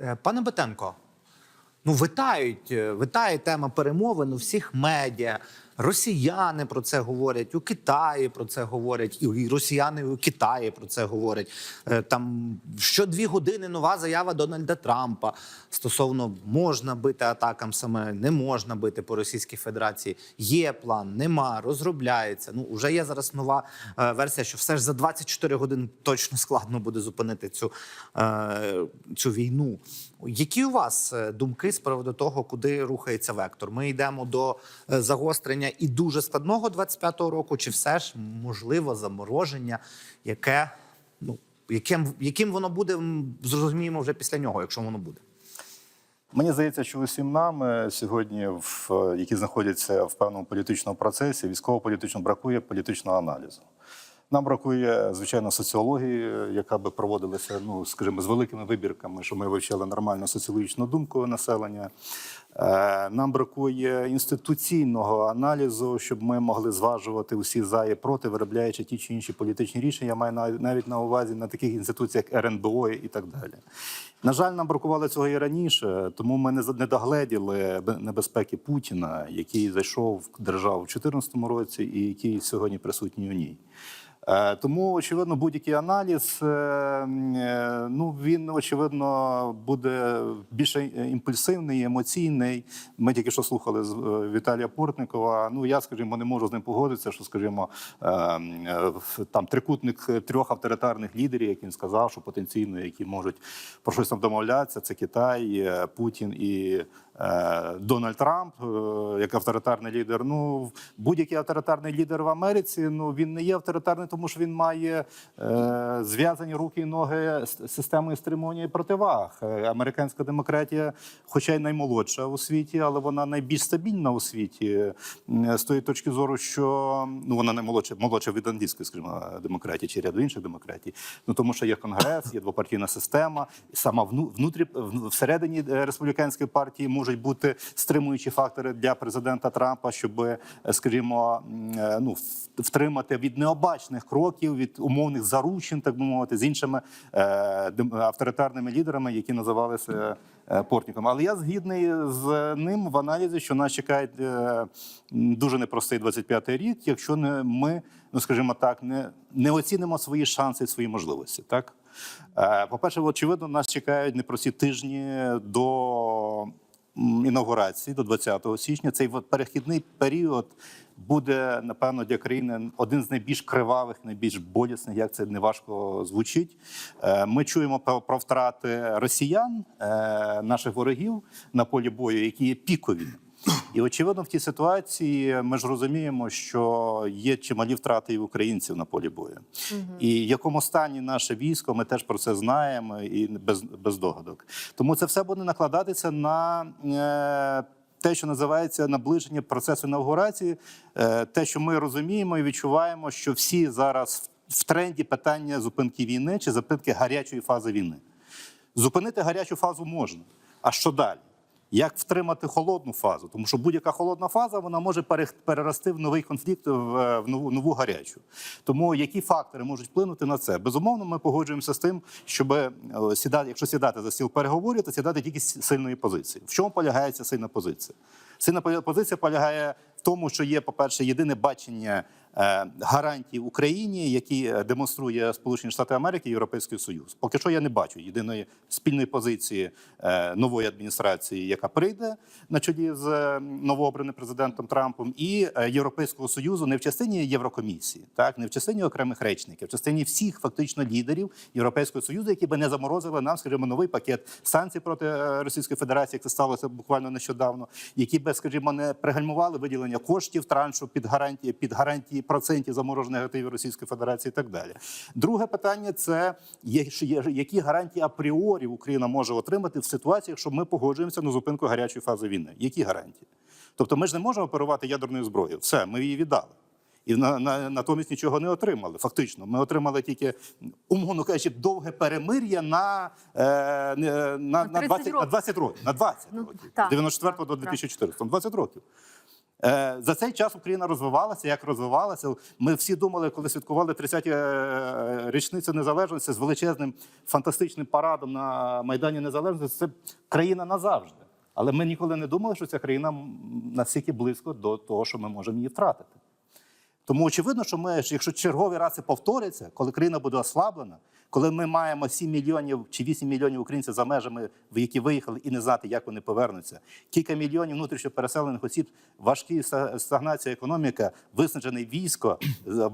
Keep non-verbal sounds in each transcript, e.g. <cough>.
Е, Пане Бетенко, ну витають, е, витає тема перемовин у всіх медіа. Росіяни про це говорять, у Китаї про це говорять, і росіяни у Китаї про це говорять. Е, Там що дві години нова заява Дональда Трампа стосовно можна бити атакам саме, не можна бити по Російській Федерації. Є план, нема, розробляється. Ну вже є зараз нова е, версія, що все ж за 24 години точно складно буде зупинити цю, е, цю війну. Які у вас думки з приводу того, куди рухається вектор? Ми йдемо до е, загострення і дуже складного 25-го року, чи все ж можливо замороження, яке ну яким, яким воно буде, зрозуміємо вже після нього, якщо воно буде. Мені здається, що усім нам е, сьогодні, в е, які знаходяться в певному політичному процесі, військово-політично бракує політичного аналізу. Нам бракує, звичайно, соціології, е, яка би проводилася, ну скажімо, з великими вибірками, що ми вивчали нормальну соціологічну думку населення. Е, Нам бракує інституційного аналізу, щоб ми могли зважувати усі за і проти, виробляючи ті чи інші політичні рішення. Я маю на- навіть на увазі на таких інституціях, як РНБО і так далі. На жаль, нам бракувало цього і раніше, тому ми не догледіли небезпеки Путіна, який зайшов в державу в 2014 році і який сьогодні присутній у ній. Е, Тому, очевидно, будь-який аналіз, е, ну він очевидно буде більше імпульсивний, емоційний. Ми тільки що слухали з е, Віталія Портникова. Ну я, скажімо, не можу з ним погодитися, що, скажімо, е, е, там трикутник трьох авторитарних лідерів, як він сказав, що потенційно які можуть про щось там домовлятися, це Китай, Путін і Дональд Трамп, як авторитарний лідер. Ну будь-який авторитарний лідер в Америці, ну він не є авторитарним, тому що він має е, зв'язані руки і ноги з системою стримування і противаг. Американська демократія, хоча й наймолодша у світі, але вона найбільш стабільна у світі з тої точки зору, що ну вона не молодша, молодша від англійської, скажімо, демократії чи ряду інших демократій. Ну тому що є конгрес, є двопартійна система, сама внутрі всередині е, республіканської партії можуть бути стримуючі фактори для президента Трампа, щоб, е, скажімо, е, ну втримати від необачних кроків, від умовних заручин, так би мовити, з іншими авторитарними лідерами, які називалися Портніком. Але я згідний з ним в аналізі, що нас чекає е, дуже непростий 25-й рік, якщо не ми, ну скажімо так, не, не оцінимо свої шанси, свої можливості. Так, Е, по-перше, очевидно, нас чекають непрості тижні до інаугурації, до 20 січня. Цей перехідний період буде напевно для країни один з найбільш кривавих, найбільш болісних, як це неважко звучить. Е, Ми чуємо про, про втрати росіян, е, наших ворогів на полі бою, які є пікові. І очевидно, в тій ситуації ми ж розуміємо, що є чималі втрати і українців на полі бою. І в якому стані наше військо, ми теж про це знаємо і без, без догадок. Тому це все буде накладатися на. Е, те, що називається наближення процесу інаугурації, е, те, що ми розуміємо і відчуваємо, що всі зараз в тренді питання зупинки війни чи зупинки гарячої фази війни. Зупинити гарячу фазу можна. А що далі? Як втримати холодну фазу? Тому що будь-яка холодна фаза вона може перерости в новий конфлікт, в, в нову, нову гарячу. Тому які фактори можуть вплинути на це? Безумовно, ми погоджуємося з тим, щоб е, сідати, якщо сідати за стіл переговорів, то сідати тільки з сильної позиції. В чому полягає ця сильна позиція? Сильна позиція полягає в тому, що є, по-перше, єдине бачення е, гарантій Україні, які е, демонструє Сполучені Штати Америки і Європейський Союз. Поки що я не бачу єдиної спільної позиції е, нової адміністрації, яка прийде на чолі з новообраним президентом Трампом, і Європейського союзу не в частині Єврокомісії, так не в частині окремих речників, в частині всіх фактично лідерів Європейського союзу, які би не заморозили нам, скажімо, новий пакет санкцій проти Російської Федерації, як це сталося буквально нещодавно, які би, скажімо, не пригальмували виділення коштів траншу під гарантії під гарантії процентів заморожених активів Російської Федерації, і так далі. Друге питання це є- які гарантії апріорі Україна може отримати в ситуації, якщо ми погоджуємося на зупинку гарячої фази війни. Які гарантії? Тобто, ми ж не можемо оперувати ядерною зброєю. Все, ми її віддали. І на, на, натомість нічого не отримали. Фактично, ми отримали тільки, умовно кажучи, довге перемир'я на, е, на, на, 30 20, на 20 років. На 20 Ну, років. так, З 94 так, до так. 2014. 20 років. Е, За цей час Україна розвивалася, як розвивалася. Ми всі думали, коли святкували 30-ті е, річницю незалежності з величезним фантастичним парадом на Майдані Незалежності. Це країна назавжди. Але ми ніколи не думали, що ця країна настільки близько до того, що ми можемо її втратити. Тому очевидно, що ми, якщо черговий раз це повториться, коли країна буде ослаблена, коли ми маємо 7 мільйонів чи 8 мільйонів українців за межами, в які виїхали, і не знати, як вони повернуться, кілька мільйонів внутрішньо переселених осіб, важкі ста- стагнація економіка, виснажене військо,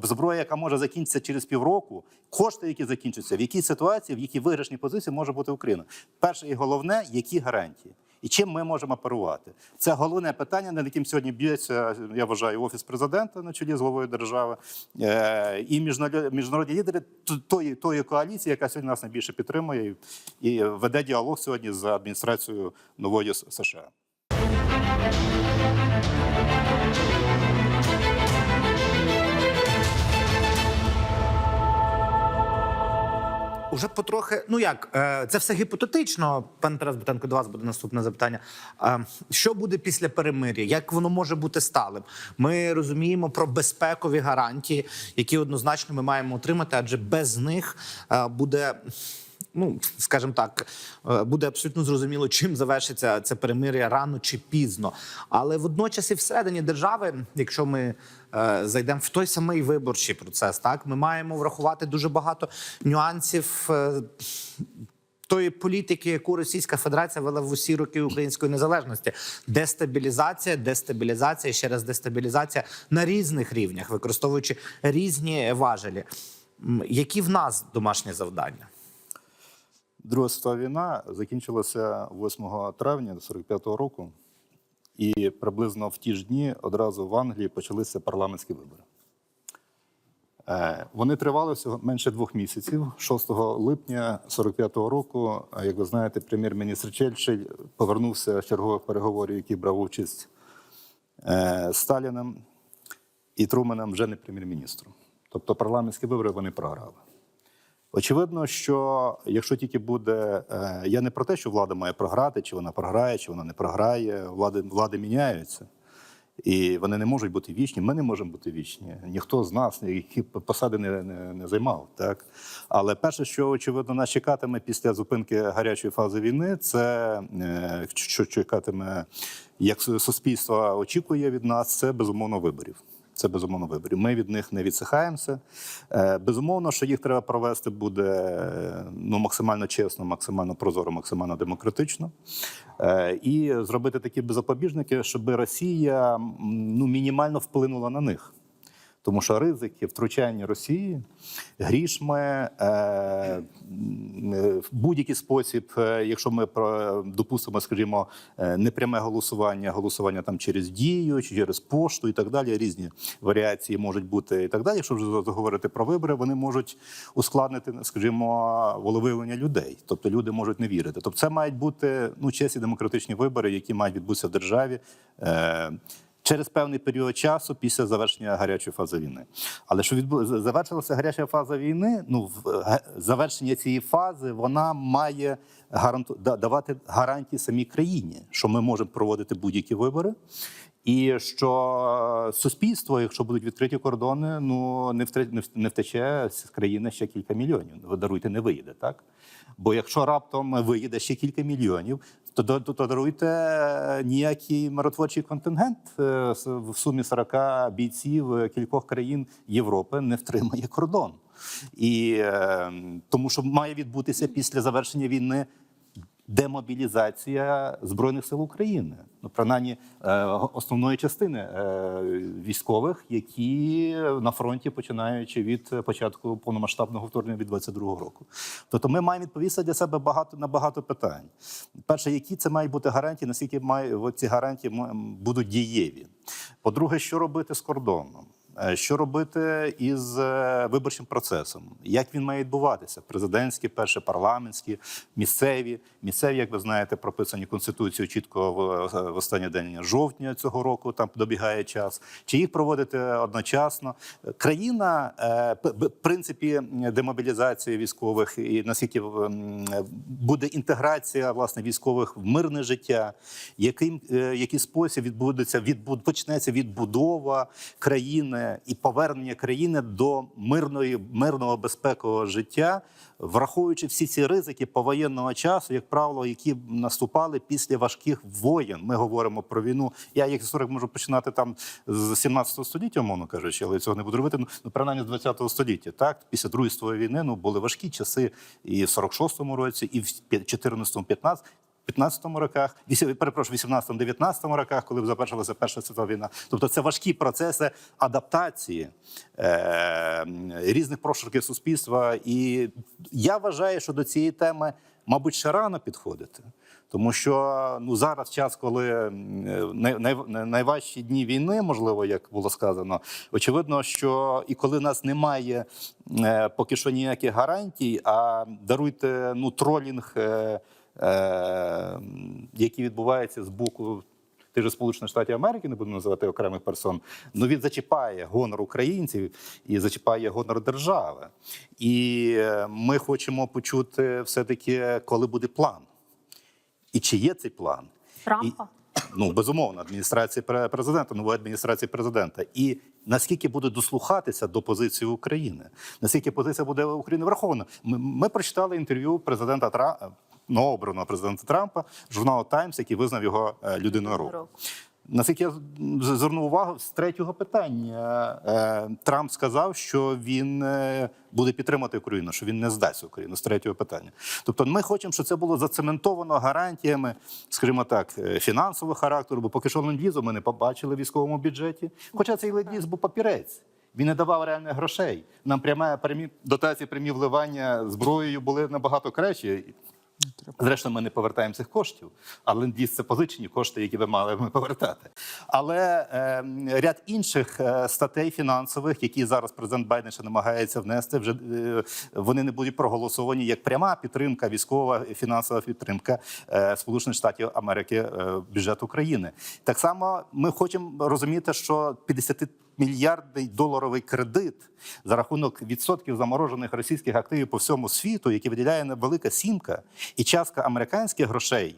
зброя, яка може закінчитися через півроку, кошти, які закінчаться, в якій ситуації, в якій виграшній позиції може бути Україна. Перше і головне, які гарантії. І чим ми можемо оперувати? Це головне питання, над яким сьогодні б'ється, я вважаю, офіс президента на чолі з головою держави е, і міжнародні лідери тої, тої коаліції, яка сьогодні нас найбільше підтримує і веде діалог сьогодні з адміністрацією нової США. Уже потрохи, ну як, е, це все гіпотетично. Пан Тарас Бутенко, до вас буде наступне запитання. Е, Що буде після перемир'я? Як воно може бути сталим? Ми розуміємо про безпекові гарантії, які однозначно ми маємо отримати, адже без них е, буде. Ну, скажімо так, е, буде абсолютно зрозуміло, чим завершиться це перемир'я рано чи пізно. Але водночас і всередині держави, якщо ми е, зайдемо в той самий виборчий процес, так ми маємо врахувати дуже багато нюансів. е, Тої політики, яку Російська Федерація вела в усі роки української незалежності, дестабілізація, дестабілізація, ще раз дестабілізація на різних рівнях, використовуючи різні важелі. Які в нас домашні завдання? Друга світова війна закінчилася 8 травня 45-го року, і приблизно в ті ж дні одразу в Англії почалися парламентські вибори. Е, Вони тривали всього менше двох місяців. 6 липня 45-го року, як ви знаєте, прем'єр-міністр Черчилль повернувся з чергових переговорів, які брав участь е, Сталіним і Труменом вже не прем'єр-міністром. Тобто парламентські вибори вони програли. Очевидно, що якщо тільки буде, е, я не про те, що влада має програти, чи вона програє, чи вона не програє. Влади, влади міняються. І вони не можуть бути вічні. Ми не можемо бути вічні. Ніхто з нас які посади не, не, не займав. Так? Але перше, що очевидно нас чекатиме після зупинки гарячої фази війни, це е, що чекатиме, як суспільство очікує від нас, це безумовно виборів. Це безумовно виборів. Ми від них не відсихаємося. Е, Безумовно, що їх треба провести буде ну, максимально чесно, максимально прозоро, максимально демократично. Е, І зробити такі запобіжники, щоб Росія ну, мінімально вплинула на них. Тому що ризики втручання Росії грішми е, е, в будь-який спосіб, е, якщо ми допустимо, скажімо, е, непряме голосування, голосування там через дію, через пошту і так далі. Різні варіації можуть бути і так далі. Якщо вже заговорити про вибори, вони можуть ускладнити, скажімо, волевиявлення людей. Тобто люди можуть не вірити. Тобто, це мають бути ну чесні демократичні вибори, які мають відбутися в державі. Е, Через певний період часу після завершення гарячої фази війни. Але що відбу... завершилася гаряча фаза війни, ну завершення цієї фази вона має гаранту... давати гарантії самій країні, що ми можемо проводити будь-які вибори, і що суспільство, якщо будуть відкриті кордони, ну не не втече з країни ще кілька мільйонів. Ви даруйте, не виїде, так? Бо якщо раптом виїде ще кілька мільйонів, то, даруйте ніякий миротворчий контингент е, в сумі 40 бійців кількох країн Європи не втримає кордон. І е, тому, що має відбутися після завершення війни демобілізація збройних сил України, ну принаймні е, основної частини е, військових, які на фронті починаючи від початку повномасштабного вторгнення від 22-го року. Тобто, ми маємо відповісти для себе багато на багато питань. Перше, які це мають бути гарантії, наскільки має ці гарантії будуть дієві. По-друге, що робити з кордоном? Е, Що робити із е, виборчим процесом? Як він має відбуватися? Президентські, перше парламентські, місцеві. Місцеві, як ви знаєте, прописані конституцією чітко в, в останній день жовтня цього року. Там добігає час. Чи їх проводити одночасно? Країна е, в принципі демобілізації військових і наскільки буде інтеграція власне військових в мирне життя, яким е, який спосіб відбудеться відбуд почнеться відбудова країни і повернення країни до мирної мирного безпекового життя, враховуючи всі ці ризики повоєнного часу, як правило, які наступали після важких воєн. Ми говоримо про війну. Я як історик можу починати там з 17 століття, умовно кажучи, але цього не буду робити. Ну ну, принаймні з 20 століття. Так після другої світової війни ну були важкі часи і в 46-му році, і в 14-му, 15 15-му роках, перепрошую, 18-19 роках, коли завершилася Перша світова війна. Тобто це важкі процеси адаптації е, різних прошарків суспільства. І я вважаю, що до цієї теми, мабуть, ще рано підходити. Тому що ну зараз час, коли м, най, най, найважчі дні війни, можливо, як було сказано, очевидно, що і коли нас немає е, поки що ніяких гарантій, а даруйте ну тролінг. Е, е, які відбуваються з боку тих же Сполучених Штатів Америки, не буду називати окремих персон, ну він зачіпає гонор українців і зачіпає гонор держави. І е, ми хочемо почути все-таки, коли буде план. І чи є цей план? Трампа. Ну, безумовно, адміністрації пре- президента, нової адміністрації президента. І наскільки буде дослухатися до позиції України, наскільки позиція буде України врахована. Ми, ми прочитали інтерв'ю президента Трампа, новообраного президента Трампа, журналу Таймс, який визнав його е, людиною року. Наскільки я звернув увагу з третього питання, е, Трамп сказав, що він е, буде підтримати Україну, що він не здасть Україну з третього питання. Тобто, ми хочемо, щоб це було зацементовано гарантіями, скажімо так, фінансового характеру, бо поки що ленд-лізу ми не побачили в військовому бюджеті. Хоча цей ленд-ліз був папірець. Він не давав реальних грошей. Нам пряма прямі дотації, прямі вливання зброєю були набагато кращі. Зрештою, ми не повертаємо цих коштів, а ленд-ліз – це позичені кошти, які ви мали ми повертати. Але е, ряд інших е, статей фінансових, які зараз президент Байден ще намагається внести, вже е, вони не будуть проголосовані як пряма підтримка, військова фінансова підтримка е, Сполучених Штатів Америки е, бюджету України. Так само ми хочемо розуміти, що 50 мільярдний доларовий кредит за рахунок відсотків заморожених російських активів по всьому світу, які виділяє велика сімка, і частка американських грошей.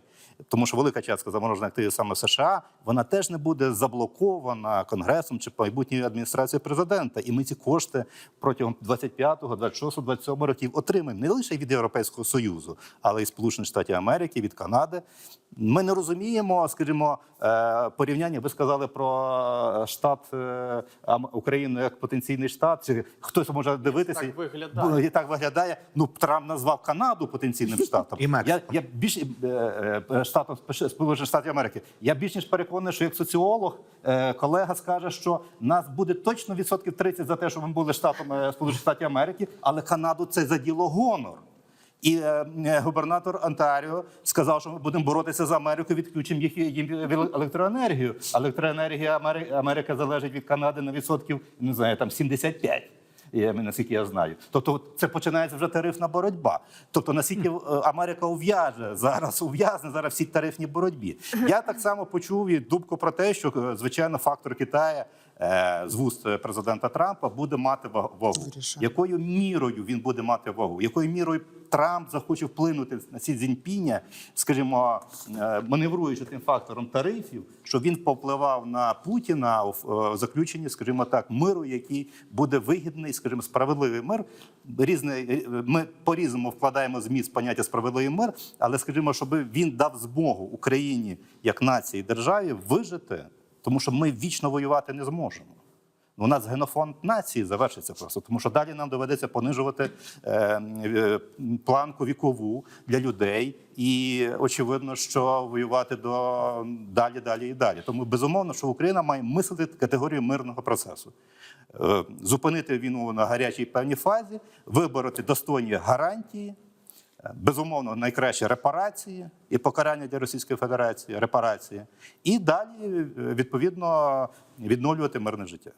Тому що велика частка заморожених активів саме в США, вона теж не буде заблокована конгресом чи майбутньою адміністрацією президента. І ми ці кошти протягом 25-го, 26-го, 27-го років отримаємо не лише від Європейського союзу, але й Сполучених Штатів Америки, від Канади. Ми не розуміємо, скажімо, е, порівняння. Ви сказали про штат е, Ам- України як потенційний штат. Чи хтось може дивитися Так виглядає. і так виглядає. Ну Трамп назвав Канаду потенційним <laughs> штатом. І Мексику. я, я більш е, е, штатом Сполучених Штатів Америки. Я більш ніж переконаний, що як соціолог е, колега скаже, що нас буде точно відсотків 30 за те, що ми були штатом е, Сполучених Штатів Америки, але Канаду це заділо гонор. І е, губернатор Онтаріо сказав, що ми будемо боротися за Америку, відключимо їх їм електроенергію. Електроенергія Амери- Америки залежить від Канади на відсотків не знаю, там 75. Наскільки я знаю, тобто це починається вже тарифна боротьба. Тобто, наскільки е, Америка ув'яже зараз, ув'язне зараз всі тарифні боротьбі. Я так само почув і думку про те, що е, звичайно фактор Китаю з вуст е, президента Трампа буде мати ва- вагу. Якою мірою він буде мати вагу? Якою мірою Трамп захоче вплинути на ці Цзіньпіня, скажімо, е, маневруючи тим фактором тарифів, щоб він повпливав на Путіна в е, заключенні, скажімо так, миру, який буде вигідний, скажімо, справедливий мир. Різне е, ми по-різному вкладаємо зміст поняття справедливий мир, але скажімо, щоб він дав змогу Україні як нації державі вижити, тому що ми вічно воювати не зможемо. У нас генофонд нації завершиться просто, тому що далі нам доведеться понижувати е, е, планку вікову для людей, і очевидно, що воювати до далі, далі і далі. Тому безумовно, що Україна має мислити категорію мирного процесу, Е, зупинити війну на гарячій певній фазі, вибороти достойні гарантії. Безумовно, найкраще репарації і покарання для Російської Федерації, репарації, і далі е, відповідно відновлювати мирне життя.